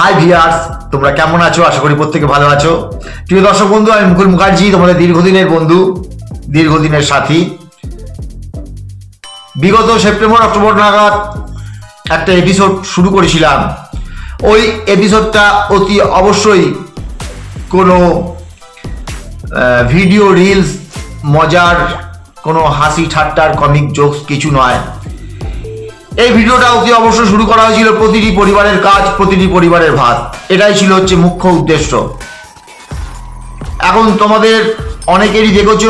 High viewers তোমরা কেমন আছো? আশা করি প্রত্যেকে ভালো আছো। প্রিয় দর্শক বন্ধু, আমি মুকুল মুখার্জি, তোমাদের দীর্ঘদিনের বন্ধু, দীর্ঘদিনের সাথী। বিগত সেপ্টেম্বর, অক্টোবর নাগাদ একটা এপিসোড শুরু করেছিলাম। ওই এপিসোডটা অতি অবশ্যই কোনো ভিডিও রিলস মজার, কোনো হাসি ঠাট্টার কমিক জোকস কিছু নয়। এই ভিডিওটা অতি অবশ্য শুরু করা হয়েছিল প্রতিটি পরিবারের কাজ, প্রতিটি পরিবারের ভাত? এটাই ছিল হচ্ছে মুখ্য উদ্দেশ্য। এখন তোমাদের অনেকেরই দেখেছ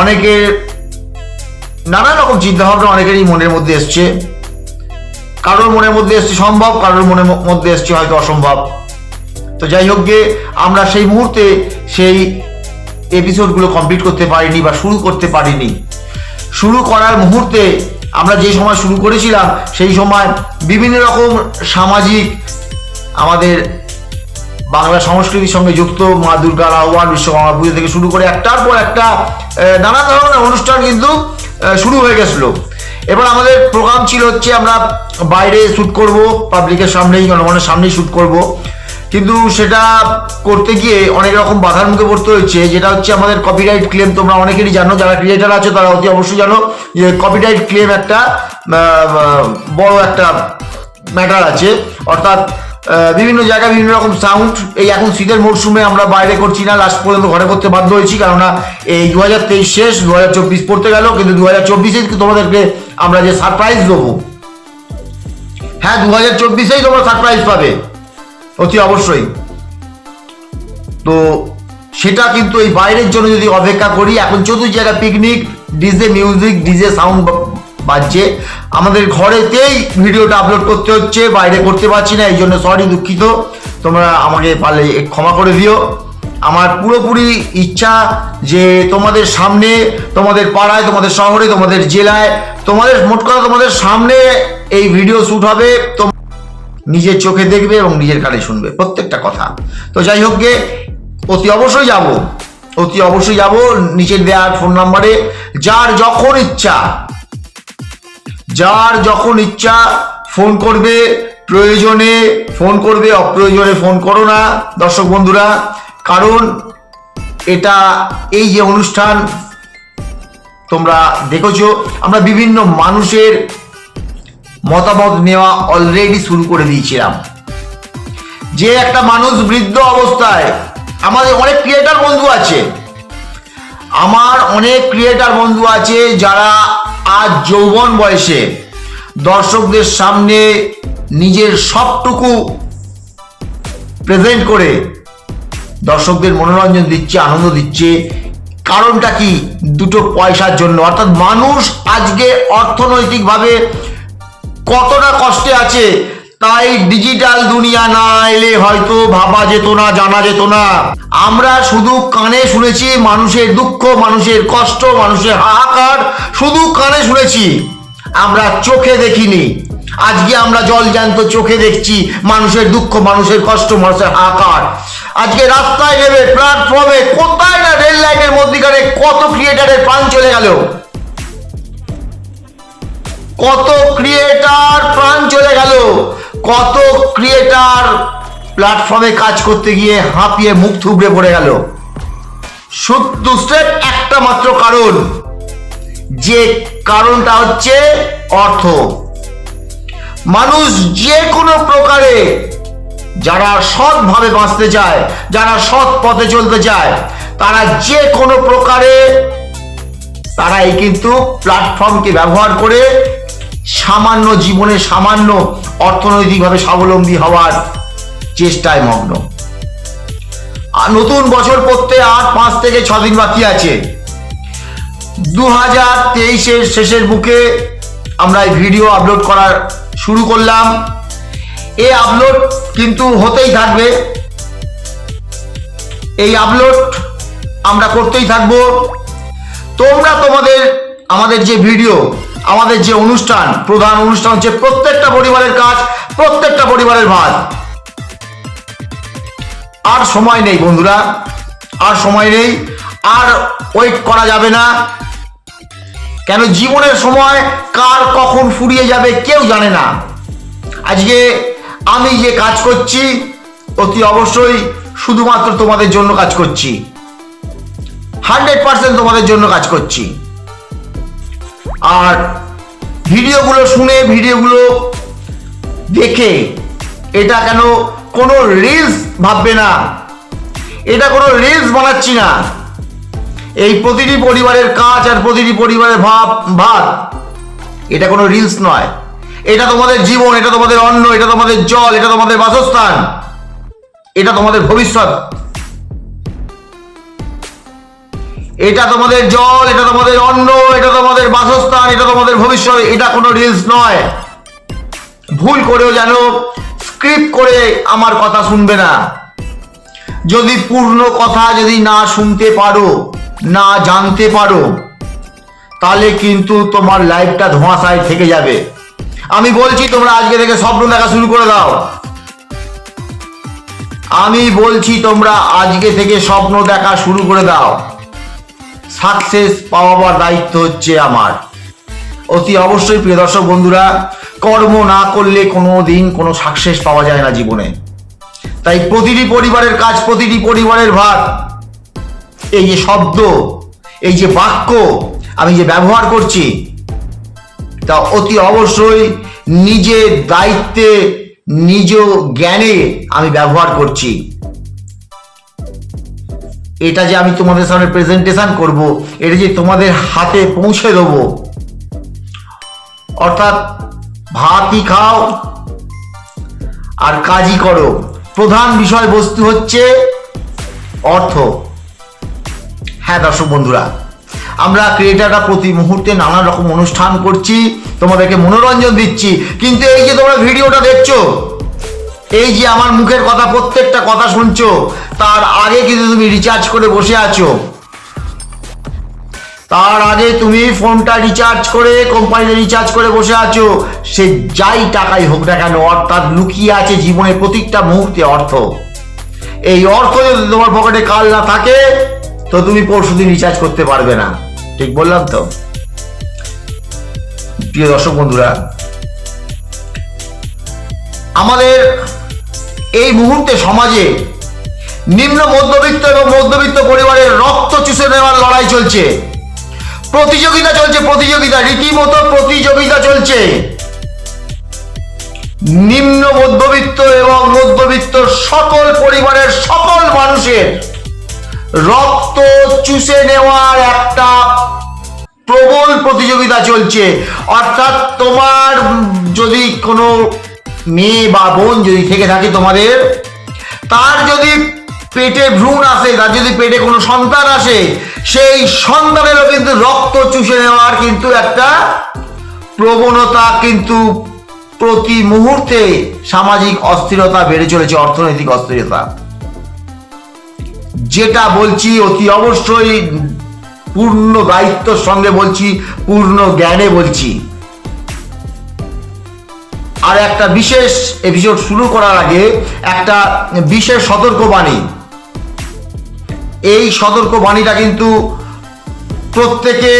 অনেকের নানা রকম চিন্তাভাবনা অনেকেরই মনের মধ্যে এসছে। কারোর মনের মধ্যে এসছে সম্ভব, কারোর মনের মধ্যে এসছে হয়তো অসম্ভব। তো যাই হোক গে, আমরা সেই মুহূর্তে সেই এপিসোডগুলো কমপ্লিট করতে পারিনি বা শুরু করতে পারিনি। শুরু করার মুহূর্তে আমরা যে সময় শুরু করেছিলাম, সেই সময় বিভিন্ন রকম সামাজিক আমাদের বাংলা সংস্কৃতির সঙ্গে যুক্ত মা দুর্গার আহ্বান বিশ্বকর্মা পুজো থেকে শুরু করে একটার পর একটা নানা ধরনের অনুষ্ঠান কিন্তু শুরু হয়ে গেছিল। এবার আমাদের প্রোগ্রাম ছিল হচ্ছে আমরা বাইরে শ্যুট করব পাবলিকের সামনেই, জনগণের সামনেই শ্যুট করব। কিন্তু সেটা করতে গিয়ে অনেক রকম বাধার মুখে পড়তে হয়েছে, যেটা হচ্ছে আমাদের কপিরাইট ক্লেম তোমরা অনেকেরই জানো, যারা ক্রিয়েটার আছো তারা অতি অবশ্যই জানো যে কপিরাইট ক্লেম একটা বড় একটা ম্যাটার আছে। অর্থাৎ বিভিন্ন জায়গায় বিভিন্ন রকম সাউন্ড এই এখন শীতের মরশুমে আমরা বাইরে করছি না লাস্ট পর্যন্ত ঘরে করতে বাধ্য হয়েছি, কেননা এই দু হাজার তেইশ শেষ দু হাজার চব্বিশ পড়তে গেল, কিন্তু দু হাজার চব্বিশে তোমাদেরকে আমরা যে সারপ্রাইজ দেবো। হ্যাঁ দু হাজার চব্বিশেই তোমরা সারপ্রাইজ পাবে। অতি অবশ্যই। তো সেটা কিন্তু এই বাইরের জন্য যদি অপেক্ষা করি, এখন চতুর্থ জায়গায় picnic DJ music DJ sound বাজছে। আমাদের ঘরেতেই ভিডিওটা আপলোড করতে হচ্ছে, বাইরে করতে পারছি না, এই জন্য সরি দুঃখিত। তোমরা আমাকে পারলে ক্ষমা করে দিও। আমার পুরোপুরি ইচ্ছা যে তোমাদের সামনে, তোমাদের পাড়ায়, তোমাদের শহরে, তোমাদের জেলায়, তোমাদের মোট কথা তোমাদের সামনে এই ভিডিও শ্যুট হবে। নিজের চোখে দেখবে এবং নিজের কানে শুনবে, প্রত্যেকটা কথা। তো যাই হোক গে, অতি অবশ্যই যাব। অতি অবশ্যই যাব নিচের দেওয়ার ফোন নাম্বারে যার যখন ইচ্ছা, যার যখন ইচ্ছা ফোন করবে, প্রয়োজনে ফোন করবে, অপ্রয়োজনে ফোন করো না। দর্শক বন্ধুরা, কারণ এটা এই যে অনুষ্ঠান তোমরা দেখেছ, আমরা বিভিন্ন মানুষের মতামত নেওয়া অলরেডি শুরু করে দিয়েছিলাম। যে একটা মানুষ বৃদ্ধ অবস্থায়, আমাদের অনেক ক্রিয়েটার বন্ধু আছে। আমার অনেক ক্রিয়েটার বন্ধু আছে যারা আজ যৌবন বয়সে, দর্শকদের সামনে নিজের সবটুকু প্রেজেন্ট করে দর্শকদের মনোরঞ্জন দিচ্ছে, আনন্দ দিচ্ছে। কারণটা কি? দুটো পয়সার জন্য। অর্থাৎ মানুষ আজকে অর্থনৈতিকভাবে কতটা কষ্টে আছে? তাই ডিজিটাল দুনিয়া না এলে হয়তো ভাবা যেত না, জানা যেত না। আমরা শুধু কানে শুনেছি মানুষের দুঃখ, মানুষের কষ্ট, মানুষের হাহাকার, শুধু কানে শুনেছি। আমরা চোখে দেখিনি। আজকে আমরা জল জ্যান্ত চোখে দেখছি মানুষের দুঃখ, মানুষের কষ্ট, মানুষের হাহাকার। আজকে রাস্তায় নেবে প্ল্যাটফর্মে কোথায় না রেল লাইনের মধ্যিখানে কত ক্রিয়েটারের প্রাণ চলে গেল? কত ক্রিয়েটার প্রাণ চলে গেল, কত ক্রিয়েটার প্ল্যাটফর্মে কাজ করতে গিয়ে হাঁপিয়ে মুখ থুবড়ে পড়ে গেল। শুধু একটা মাত্র কারণ, যে কারণটা হচ্ছে অর্থ। মানুষ যে কোনো প্রকারে যারা সৎভাবে বাঁচতে চায়, যারা সৎ পথে চলতে চায়, তারা যে কোনো প্রকারে তারাই কিন্তু প্ল্যাটফর্মকে ব্যবহার করে সামান্য জীবনে সামান্য অর্থনৈতিকভাবে স্বাবলম্বী হওয়ার চেষ্টায় মগ্ন। নতুন বছর পড়তে আর পাঁচ থেকে ছ দিন বাকি আছে। দু হাজার তেইশের শেষের বুকে আমরা এই ভিডিও আপলোড করার শুরু করলাম। এ আপলোড কিন্তু হতেই থাকবে। এই আপলোড আমরা করতেই থাকব। তোমরা তোমাদের, আমাদের যে ভিডিও আমাদের যে অনুষ্ঠান, প্রধান অনুষ্ঠান হচ্ছে প্রত্যেকটা পরিবারের কাজ, প্রত্যেকটা পরিবারের ভাত। আর সময় নেই বন্ধুরা, আর সময় নেই, আর ওয়েট করা যাবে না। কেন জীবনের সময় কার কখন ফুরিয়ে যাবে কেউ জানে না। আজকে আমি যে কাজ করছি, অতি অবশ্যই শুধুমাত্র তোমাদের জন্য কাজ করছি। হান্ড্রেড পার্সেন্ট তোমাদের জন্য কাজ করছি। আর ভিডিওগুলো শুনে, ভিডিওগুলো দেখে এটা কেন কোনো রিলস ভাববে না? এটা কোনো রিলস বানাচ্ছি না। এই প্রতিটি পরিবারের কাজ আর প্রতিটি পরিবারের ভাব ভাত এটা কোনো রিলস নয়। এটা তোমাদের জীবন, এটা তোমাদের অন্ন, এটা তোমাদের জল, এটা তোমাদের বাসস্থান, এটা তোমাদের ভবিষ্যৎ। এটা তোমাদের জল, এটা তোমাদের অন্ন, এটা তোমাদের বাসস্থান, এটা তোমাদের ভবিষ্যৎ, এটা কোনো রিলস নয়। ভুল করেও যেন স্ক্রিপ্ট করে আমার কথা শুনবে না। যদি পূর্ণ কথা যদি না শুনতে পারো, না জানতে পারো, তাহলে কিন্তু তোমার লাইফটা ধোঁয়াশায় থেকে যাবে। আমি বলছি, তোমরা আজকে থেকে স্বপ্ন দেখা শুরু করে দাও। আমি বলছি, তোমরা আজকে থেকে স্বপ্ন দেখা শুরু করে দাও। সাকসেস পাওয়াবার দায়িত্ব হচ্ছে আমার। অতি অবশ্যই প্রিয় দর্শক বন্ধুরা, কর্ম না করলে কোনো দিন কোনো সাকসেস পাওয়া যায় না জীবনে। তাই প্রতিটি পরিবারের কাজ, প্রতিটি পরিবারের ভার এই যে শব্দ, এই যে বাক্য আমি যে ব্যবহার করছি, তা অতি অবশ্যই নিজের দায়িত্বে, নিজ জ্ঞানে আমি ব্যবহার করছি। এটা যে আমি তোমাদের সামনে প্রেজেন্টেশন করব, এটা যে তোমাদের হাতে পৌঁছে দেবো। অর্থাৎ ভাতই খাও আর কাজই করো। প্রধান বিষয়বস্তু হচ্ছে অর্থ। হ্যাঁ দর্শক বন্ধুরা, আমরা ক্রিয়েটাররা প্রতি মুহূর্তে নানা রকম অনুষ্ঠান করছি, তোমাদেরকে মনোরঞ্জন দিচ্ছি, কিন্তু এই যে তোমরা ভিডিওটা দেখছ এই যে আমার মুখের কথা, প্রত্যেকটা কথা শুনছো, তার আগে কিন্তু তুমি রিচার্জ করে বসে আছো। তার আগে তুমি ফোনটা রিচার্জ করে কোম্পানিতে রিচার্জ করে বসে আছো। সে যাই টাকাই হোক না কেন, অর্থাৎ লুকিয়ে আছে জীবনের প্রত্যেকটা মুহূর্তে অর্থ। এই অর্থ যদি তোমার পকেটে কাল না থাকে, তো তুমি পরশু দিন রিচার্জ করতে পারবে না। ঠিক বললাম তো? প্রিয় দর্শক বন্ধুরা, আমাদের এই মুহূর্তে সমাজে নিম্ন মধ্যবিত্ত এবং মধ্যবিত্ত পরিবারের রক্ত চুষে নেওয়ার লড়াই চলছে। প্রতিযোগিতা চলছে, প্রতিযোগিতা, রীতিমতো প্রতিযোগিতা চলছে। নিম্ন মধ্যবিত্ত এবং মধ্যবিত্ত সকল পরিবারের সকল মানুষের রক্ত চুষে নেওয়ার একটা প্রবল প্রতিযোগিতা চলছে। অর্থাৎ তোমার যদি কোনো মেয়ে বা বোন যদি থেকে থাকে তোমাদের, তার যদি পেটে ভ্রূণ আসে, তার যদি পেটে কোনো সন্তান আসে, সেই সন্তানেরও কিন্তু রক্ত চুষে নেওয়ার কিন্তু একটা প্রবণতা কিন্তু প্রতি মুহূর্তে সামাজিক অস্থিরতা বেড়ে চলেছে, অর্থনৈতিক অস্থিরতা। যেটা বলছি অতি অবশ্যই পূর্ণ দায়িত্বর সঙ্গে বলছি, পূর্ণ জ্ঞানে বলছি। আর একটা বিশেষ এপিসোড শুরু করার আগে একটা বিশেষ সতর্কবাণী। এই সতর্কবাণীটা কিন্তু প্রত্যেকে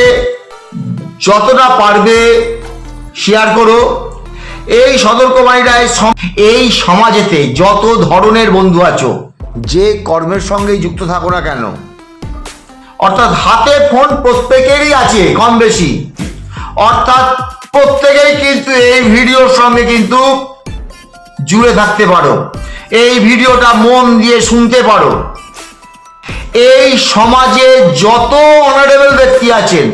যতটা পারবে শেয়ার করো। এই সতর্কবাণীটা এই এই সমাজেতে যত ধরনের বন্ধু আছো, যে কর্মের সঙ্গেই যুক্ত থাকো না কেন, অর্থাৎ হাতে ফোন প্রত্যেকেরই আছে কম বেশি, অর্থাৎ প্রত্যেকেই কিন্তু এই ভিডিওর সঙ্গে কিন্তু জুড়ে থাকতে পারো। এই ভিডিওটা মন দিয়ে শুনতে পারো। এই সমাজে যত অনারেবল ব্যক্তি আছেন,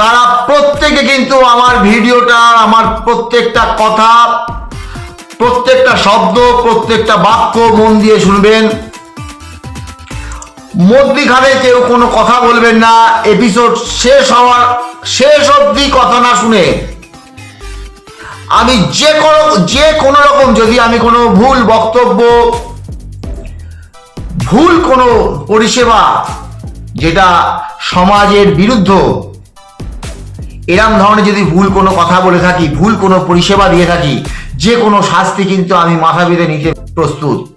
তারা প্রত্যেকে কিন্তু আমার ভিডিওটা, আমার প্রত্যেকটা কথা, প্রত্যেকটা শব্দ, প্রত্যেকটা বাক্য মন দিয়ে শুনবেন। মধ্যিখানে কেউ কোনো কথা বলবেন না এপিসোড শেষ হওয়ার শেষ অবধি কথা না শুনে আমি যে কোনো যে কোনো রকম যদি আমি কোনো ভুল বক্তব্য, ভুল কোনো পরিষেবা যেটা সমাজের বিরুদ্ধ, এরম ধরনের যদি ভুল কোনো কথা বলে থাকি, ভুল কোনো পরিষেবা দিয়ে থাকি, যে কোনো শাস্তি কিন্তু আমি মাথা বেঁধে নিতে প্রস্তুত।